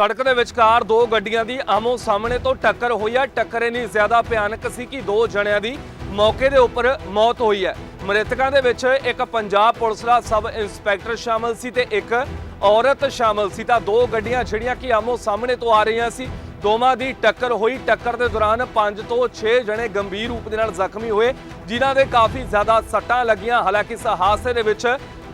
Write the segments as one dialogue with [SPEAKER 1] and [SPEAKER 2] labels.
[SPEAKER 1] ਸੜਕ ਦੇ ਵਿਚਕਾਰ ਦੋ ਗੱਡੀਆਂ ਦੀ ਆਮੋ ਸਾਹਮਣੇ ਤੋਂ ਟੱਕਰ ਹੋਈ ਹੈ। ਟੱਕਰ ਇੰਨੀ ਜ਼ਿਆਦਾ ਭਿਆਨਕ ਸੀ ਕਿ ਦੋ ਜਣਿਆਂ ਦੀ ਮੌਕੇ ਦੇ ਉੱਪਰ ਮੌਤ ਹੋਈ ਹੈ। ਮ੍ਰਿਤਕਾਂ ਦੇ ਵਿੱਚ ਇੱਕ ਪੰਜਾਬ ਪੁਲਿਸ ਦਾ ਸਬ ਇੰਸਪੈਕਟਰ ਸ਼ਾਮਲ ਸੀ ਤੇ ਇੱਕ ਔਰਤ ਸ਼ਾਮਲ ਸੀ। ਤਾਂ ਦੋ ਗੱਡੀਆਂ ਜਿਹੜੀਆਂ ਕਿ ਆਮੋ ਸਾਹਮਣੇ ਤੋਂ ਆ ਰਹੀਆਂ ਸੀ, ਦੋਵਾਂ ਦੀ ਟੱਕਰ ਹੋਈ। ਟੱਕਰ ਦੇ ਦੌਰਾਨ 5 ਤੋਂ 6 ਜਣੇ ਗੰਭੀਰ ਰੂਪ ਦੇ ਨਾਲ ਜ਼ਖਮੀ ਹੋਏ, ਜਿਨ੍ਹਾਂ ਦੇ ਕਾਫੀ ਜ਼ਿਆਦਾ ਸੱਟਾਂ ਲੱਗੀਆਂ। ਹਾਲਾਂਕਿ ਇਸ ਹਾਦਸੇ ਦੇ ਵਿੱਚ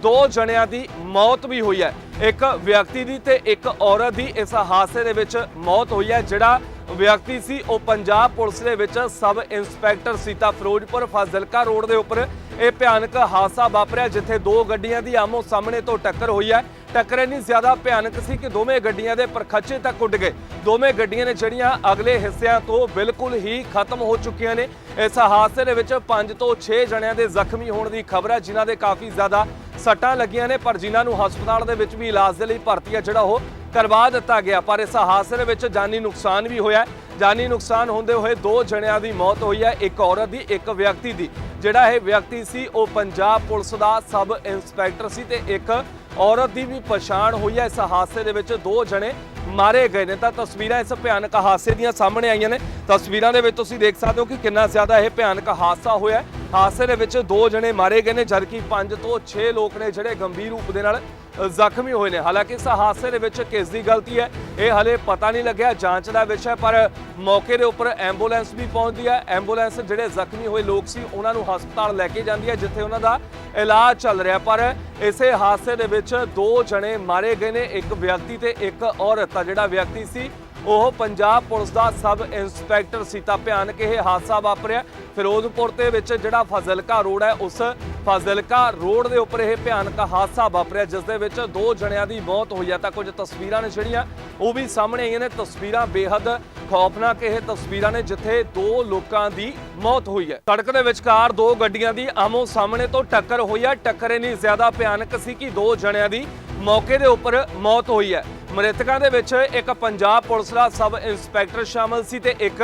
[SPEAKER 1] ਦੋ ਜਣਿਆਂ ਦੀ ਮੌਤ ਵੀ ਹੋਈ ਹੈ। ਇੱਕ ਵਿਅਕਤੀ ਦੀ ਤੇ ਇੱਕ ਔਰਤ ਦੀ ਇਸ ਹਾਦਸੇ ਦੇ ਵਿੱਚ ਮੌਤ ਹੋਈ ਹੈ। ਜਿਹੜਾ ਵਿਅਕਤੀ ਸੀ, ਉਹ ਪੰਜਾਬ ਪੁਲਿਸ ਦੇ ਵਿੱਚ ਸਬ ਇੰਸਪੈਕਟਰ ਸੀਤਾ ਫਿਰੋਜ਼ਪੁਰ ਫਾਜ਼ਿਲਕਾ ਰੋਡ ਦੇ ਉੱਪਰ ਇਹ ਭਿਆਨਕ ਹਾਦਸਾ ਵਾਪਰਿਆ ਜਿੱਥੇ ਦੋ ਗੱਡੀਆਂ ਦੀ ਆਮੋ ਸਾਹਮਣੇ ਤੋਂ ਟੱਕਰ ਹੋਈ ਹੈ। ਟੱਕਰ ਇੰਨੀ ਜ਼ਿਆਦਾ ਭਿਆਨਕ ਸੀ ਕਿ ਦੋਵੇਂ ਗੱਡੀਆਂ ਦੇ ਪਰਖੱਚੇ ਤੱਕ ਉੱਡ ਗਏ। ਦੋਵੇਂ ਗੱਡੀਆਂ ਨੇ ਜਿਹੜੀਆਂ ਅਗਲੇ ਹਿੱਸਿਆਂ ਤੋਂ ਬਿਲਕੁਲ ਹੀ ਖਤਮ ਹੋ ਚੁੱਕੀਆਂ ਨੇ। ਇਸ ਹਾਦਸੇ ਦੇ ਵਿੱਚ 5 ਤੋਂ 6 ਜਣਿਆਂ ਦੇ ਜ਼ਖਮੀ ਹੋਣ ਦੀ ਖਬਰ ਹੈ, ਜਿਨ੍ਹਾਂ ਦੇ ਕਾਫੀ ਜ਼ਿਆਦਾ ਸੱਟਾਂ ਲੱਗੀਆਂ ਨੇ, ਪਰ ਜਿਨ੍ਹਾਂ ਨੂੰ ਹਸਪਤਾਲ ਦੇ ਵਿੱਚ ਵੀ ਇਲਾਜ ਦੇ ਲਈ ਭਰਤੀ ਹੈ, ਜਿਹੜਾ ਉਹ ਕਰਵਾ ਦਿੱਤਾ ਗਿਆ। ਪਰ ਇਸ ਹਾਦਸੇ ਦੇ ਵਿੱਚ ਜਾਨੀ ਨੁਕਸਾਨ ਵੀ ਹੋਇਆ ਜਾਨੀ ਨੁਕਸਾਨ ਹੁੰਦੇ ਹੋਏ ਦੋ ਜਣਿਆਂ ਦੀ ਮੌਤ ਹੋਈ ਹੈ, ਇੱਕ ਔਰਤ ਦੀ, ਇੱਕ ਵਿਅਕਤੀ ਦੀ। ਜਿਹੜਾ ਇਹ ਵਿਅਕਤੀ ਸੀ, ਉਹ ਪੰਜਾਬ ਪੁਲਿਸ ਦਾ ਸਬ ਇੰਸਪੈਕਟਰ ਸੀ ਤੇ ਇੱਕ ਔਰਤ ਦੀ ਵੀ ਪਛਾਣ ਹੋਈ ਹੈ। ਇਸ ਹਾਦਸੇ ਦੇ ਵਿੱਚ ਦੋ ਜਣੇ ਮਾਰੇ ਗਏ ਨੇ। ਤਾਂ ਤਸਵੀਰਾਂ ਇਸ ਭਿਆਨਕ ਹਾਦਸੇ ਦੀਆਂ ਸਾਹਮਣੇ ਆਈਆਂ ਨੇ। ਤਸਵੀਰਾਂ ਦੇ ਵਿੱਚ ਤੁਸੀਂ ਦੇਖ ਸਕਦੇ ਹੋ ਕਿ ਕਿੰਨਾ ਜ਼ਿਆਦਾ ਇਹ ਭਿਆਨਕ ਹਾਦਸਾ ਹੋਇਆ ਹਾਦਸੇ ਦੇ ਵਿੱਚ ਦੋ ਜਣੇ ਮਾਰੇ ਗਏ ਨੇ, ਜਦਕਿ 5 ਤੋਂ 6 ਲੋਕ ਨੇ ਜਿਹੜੇ ਗੰਭੀਰ ਰੂਪ ਦੇ ਨਾਲ ਜ਼ਖਮੀ ਹੋਏ ਨੇ। ਹਾਲਾਂਕਿ ਇਸ ਹਾਦਸੇ ਦੇ ਵਿੱਚ ਕਿਸ ਦੀ ਗਲਤੀ ਹੈ। ਇਹ ਹਲੇ ਪਤਾ ਨਹੀਂ ਲੱਗਿਆ, ਜਾਂਚ ਦਾ ਵਿਸ਼ਾ ਪਰ ਮੌਕੇ ਦੇ ਉੱਪਰ ਐਂਬੂਲੈਂਸ ਵੀ ਪਹੁੰਚਦੀ ਹੈ। ਐਂਬੂਲੈਂਸ ਜਿਹੜੇ ਜ਼ਖਮੀ ਹੋਏ ਲੋਕ ਸੀ, ਉਹਨਾਂ ਨੂੰ ਹਸਪਤਾਲ ਲੈ ਕੇ ਜਾਂਦੀ ਹੈ, ਜਿੱਥੇ ਉਹਨਾਂ ਦਾ ਇਲਾਜ ਚੱਲ ਰਿਹਾ। ਪਰ ਇਸੇ ਹਾਦਸੇ ਦੇ ਵਿੱਚ ਦੋ ਜਣੇ ਮਾਰੇ ਗਏ ਨੇ, ਇੱਕ ਵਿਅਕਤੀ ਤੇ ਇੱਕ ਔਰਤ। ਆ ਜਿਹੜਾ ਵਿਅਕਤੀ ਸੀ, ਉਹ ਪੰਜਾਬ ਪੁਲਿਸ ਦਾ ਸਬ ਇੰਸਪੈਕਟਰ ਸੀ। ਤਾਂ ਭਿਆਨਕ ਇਹ ਹਾਦਸਾ ਵਾਪਰਿਆ। ਫਿਰੋਜ਼ਪੁਰ ਦੇ ਵਿੱਚ ਜਿਹੜਾ ਫਾਜ਼ਿਲਕਾ ਰੋਡ ਹੈ, ਉਸ ਫਾਜ਼ਿਲਕਾ ਰੋਡ ਦੇ ਉੱਪਰ ਇਹ ਭਿਆਨਕ ਹਾਦਸਾ ਵਾਪਰਿਆ, ਜਿਸ ਦੇ ਵਿੱਚ ਦੋ ਜਣਿਆਂ ਦੀ ਮੌਤ ਹੋਈ ਹੈ ਤਾਂ ਕੁਝ ਤਸਵੀਰਾਂ ਨੇ ਜਿਹੜੀਆਂ, ਉਹ ਵੀ ਸਾਹਮਣੇ ਆਈਆਂ ਨੇ। ਤਸਵੀਰਾਂ ਬੇਹੱਦ ਖੌਫਨਾਕ ਇਹ ਤਸਵੀਰਾਂ ਨੇ, ਜਿੱਥੇ ਦੋ ਲੋਕਾਂ ਦੀ ਮੌਤ ਹੋਈ ਹੈ। ਸੜਕ ਦੇ ਵਿਚਕਾਰ ਦੋ ਗੱਡੀਆਂ ਦੀ ਆਮੋ ਸਾਹਮਣੇ ਤੋਂ ਟੱਕਰ ਹੋਈ ਹੈ ਟੱਕਰ ਇੰਨੀ ਜ਼ਿਆਦਾ ਭਿਆਨਕ ਸੀ ਕਿ ਦੋ ਜਣਿਆਂ ਦੀ ਮੌਕੇ ਦੇ ਉੱਪਰ ਮੌਤ ਹੋਈ ਹੈ। ਮ੍ਰਿਤਕਾਂ ਦੇ ਵਿੱਚ ਇੱਕ ਪੰਜਾਬ ਪੁਲਿਸ ਦਾ ਸਬ ਇੰਸਪੈਕਟਰ ਸ਼ਾਮਲ ਸੀ ਤੇ ਇੱਕ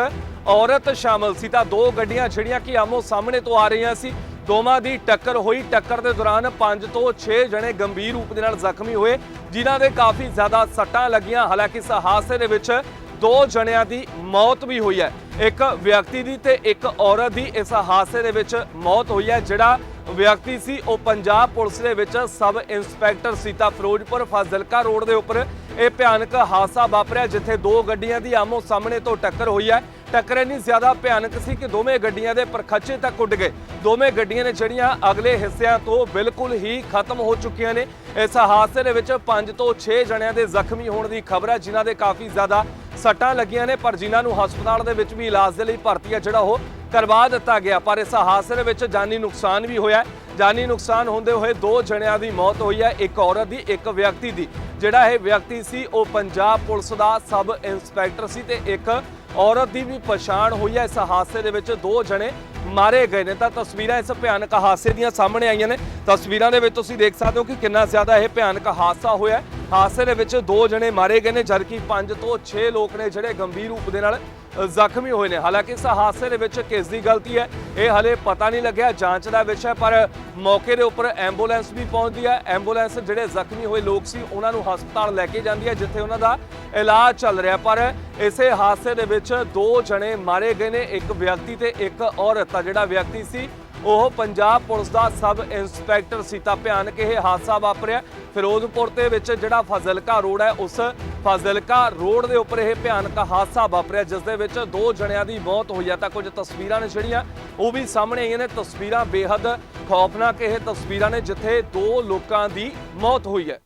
[SPEAKER 1] ਔਰਤ ਸ਼ਾਮਲ ਸੀ। ਤਾਂ ਦੋ ਗੱਡੀਆਂ ਜਿਹੜੀਆਂ ਕਿ ਆਮੋ ਸਾਹਮਣੇ ਤੋਂ ਆ ਰਹੀਆਂ ਸੀ ਦੋਵਾਂ ਦੀ ਟੱਕਰ ਹੋਈ। ਟੱਕਰ ਦੇ ਦੌਰਾਨ 5 ਤੋਂ 6 ਜਣੇ ਗੰਭੀਰ ਰੂਪ ਦੇ ਨਾਲ ਜ਼ਖਮੀ ਹੋਏ, ਜਿਨ੍ਹਾਂ ਦੇ ਕਾਫੀ ਜ਼ਿਆਦਾ ਸੱਟਾਂ ਲੱਗੀਆਂ। ਹਾਲਾਂਕਿ ਇਸ ਹਾਦਸੇ ਦੇ ਵਿੱਚ ਦੋ ਜਣਿਆਂ ਦੀ ਮੌਤ ਵੀ ਹੋਈ ਹੈ। ਇੱਕ ਵਿਅਕਤੀ ਦੀ ਤੇ ਇੱਕ ਔਰਤ ਦੀ ਇਸ ਹਾਦਸੇ ਦੇ ਵਿੱਚ ਮੌਤ ਹੋਈ ਹੈ। ਜਿਹੜਾ ਵਿਅਕਤੀ ਸੀ, ਉਹ ਪੰਜਾਬ ਪੁਲਿਸ ਦੇ ਵਿੱਚ ਸਬ ਇੰਸਪੈਕਟਰ ਸੀਤਾ ਫਿਰੋਜ਼ਪੁਰ ਫਾਜ਼ਿਲਕਾ ਰੋਡ ਦੇ ਉੱਪਰ ਇਹ ਭਿਆਨਕ ਹਾਦਸਾ ਵਾਪਰਿਆ ਜਿੱਥੇ ਦੋ ਗੱਡੀਆਂ ਦੀ ਆਮੋ ਸਾਹਮਣੇ ਤੋਂ ਟੱਕਰ ਹੋਈ ਹੈ। ਟੱਕਰ ਇੰਨੀ ਜ਼ਿਆਦਾ ਭਿਆਨਕ ਸੀ ਕਿ ਦੋਵੇਂ ਗੱਡੀਆਂ ਦੇ ਪਰਖੱਚੇ ਤੱਕ ਉੱਡ ਗਏ। ਦੋਵੇਂ ਗੱਡੀਆਂ ਨੇ ਜਿਹੜੀਆਂ ਅਗਲੇ ਹਿੱਸਿਆਂ ਤੋਂ ਬਿਲਕੁਲ ਹੀ ਖਤਮ ਹੋ ਚੁੱਕੀਆਂ ਨੇ। ਇਸ ਹਾਦਸੇ ਦੇ ਵਿੱਚ 5 ਤੋਂ 6 ਜਣਿਆਂ ਦੇ ਜ਼ਖਮੀ ਹੋਣ ਦੀ ਖਬਰ ਹੈ, ਜਿਨ੍ਹਾਂ ਦੇ ਕਾਫੀ ਜ਼ਿਆਦਾ ਸੱਟਾਂ ਲੱਗੀਆਂ ਨੇ, ਪਰ ਜਿਨ੍ਹਾਂ ਨੂੰ ਹਸਪਤਾਲ ਦੇ ਵਿੱਚ ਵੀ ਇਲਾਜ ਦੇ ਲਈ ਭਰਤੀ ਹੈ ਜਿਹੜਾ ਉਹ ਕਰਵਾ ਦਿੱਤਾ ਗਿਆ। ਪਰ ਇਸ ਹਾਦਸੇ ਦੇ ਵਿੱਚ ਜਾਨੀ ਨੁਕਸਾਨ ਵੀ ਹੋਇਆ। ਜਾਨੀ ਨੁਕਸਾਨ ਹੁੰਦੇ ਹੋਏ ਦੋ ਜਣਿਆਂ ਦੀ ਮੌਤ ਹੋਈ ਹੈ, ਇੱਕ ਔਰਤ ਦੀ, ਇੱਕ ਵਿਅਕਤੀ ਦੀ। ਜਿਹੜਾ ਇਹ ਵਿਅਕਤੀ ਸੀ, ਉਹ ਪੰਜਾਬ ਪੁਲਿਸ ਦਾ ਸਬ ਇੰਸਪੈਕਟਰ ਸੀ ਤੇ ਇੱਕ ਔਰਤ ਦੀ ਵੀ ਪਛਾਣ ਹੋਈ ਹੈ। ਇਸ ਹਾਦਸੇ ਦੇ ਵਿੱਚ ਦੋ ਜਣੇ ਮਾਰੇ ਗਏ ਨੇ। ਤਾਂ ਤਸਵੀਰਾਂ ਇਸ ਭਿਆਨਕ ਹਾਦਸੇ ਦੀਆਂ ਸਾਹਮਣੇ ਆਈਆਂ ਨੇ। ਤਸਵੀਰਾਂ ਦੇ ਵਿੱਚ ਤੁਸੀਂ ਦੇਖ ਸਕਦੇ ਹੋ ਕਿ ਕਿੰਨਾ ਜ਼ਿਆਦਾ ਇਹ ਭਿਆਨਕ ਹਾਦਸਾ ਹੋਇਆ ਹਾਦਸੇ ਦੇ ਵਿੱਚ ਦੋ ਜਣੇ ਮਾਰੇ ਗਏ ਨੇ, ਜਦਕਿ ਪੰਜ ਤੋਂ 6 ਲੋਕ ਨੇ ਜਿਹੜੇ ਗੰਭੀਰ ਰੂਪ ਦੇ ਨਾਲ ਜ਼ਖਮੀ ਹੋਏ ਨੇ। ਹਾਲਾਂਕਿ ਇਸ ਹਾਦਸੇ ਦੇ ਵਿੱਚ ਕਿਸ ਦੀ ਗਲਤੀ ਹੈ, ਇਹ ਹਲੇ ਪਤਾ ਨਹੀਂ ਲੱਗਿਆ। ਜਾਂਚ ਦਾ ਵਿਸ਼ਾ ਪਰ ਮੌਕੇ ਦੇ ਉੱਪਰ ਐਂਬੂਲੈਂਸ ਵੀ ਪਹੁੰਚਦੀ ਹੈ। ਐਂਬੂਲੈਂਸ ਜਿਹੜੇ ਜ਼ਖਮੀ ਹੋਏ ਲੋਕ ਸੀ, ਉਹਨਾਂ ਨੂੰ ਹਸਪਤਾਲ ਲੈ ਕੇ ਜਾਂਦੀ ਹੈ, ਜਿੱਥੇ ਉਹਨਾਂ ਦਾ ਇਲਾਜ ਚੱਲ ਰਿਹਾ। ਪਰ ਇਸੇ ਹਾਦਸੇ ਦੇ ਵਿੱਚ ਦੋ ਜਣੇ ਮਾਰੇ ਗਏ ਨੇ, ਇੱਕ ਵਿਅਕਤੀ ਤੇ ਇੱਕ ਔਰਤ। ਆ ਜਿਹੜਾ ਵਿਅਕਤੀ ਸੀ ਉਹ ਪੰਜਾਬ ਪੁਲਿਸ ਦਾ ਸਬ ਇੰਸਪੈਕਟਰ ਸੀ ਤਾਂ ਭਿਆਨਕ ਇਹ ਹਾਦਸਾ ਵਾਪਰਿਆ। ਫਿਰੋਜ਼ਪੁਰ ਦੇ ਵਿੱਚ ਜਿਹੜਾ ਫਾਜ਼ਿਲਕਾ ਰੋਡ ਹੈ, ਉਸ ਫਾਜ਼ਿਲਕਾ ਰੋਡ ਦੇ ਉੱਪਰ ਇਹ ਭਿਆਨਕ ਹਾਦਸਾ ਵਾਪਰਿਆ, ਜਿਸ ਦੇ ਵਿੱਚ ਦੋ ਜਣਿਆਂ ਦੀ ਮੌਤ ਹੋਈ ਹੈ। ਤਾਂ ਕੁਝ ਤਸਵੀਰਾਂ ਨੇ ਜਿਹੜੀਆਂ, ਉਹ ਵੀ ਸਾਹਮਣੇ ਆਈਆਂ ਨੇ। ਤਸਵੀਰਾਂ ਬੇਹੱਦ ਖੌਫਨਾਕ ਇਹ ਤਸਵੀਰਾਂ ਨੇ ਜਿੱਥੇ ਦੋ ਲੋਕਾਂ ਦੀ ਮੌਤ ਹੋਈ ਹੈ।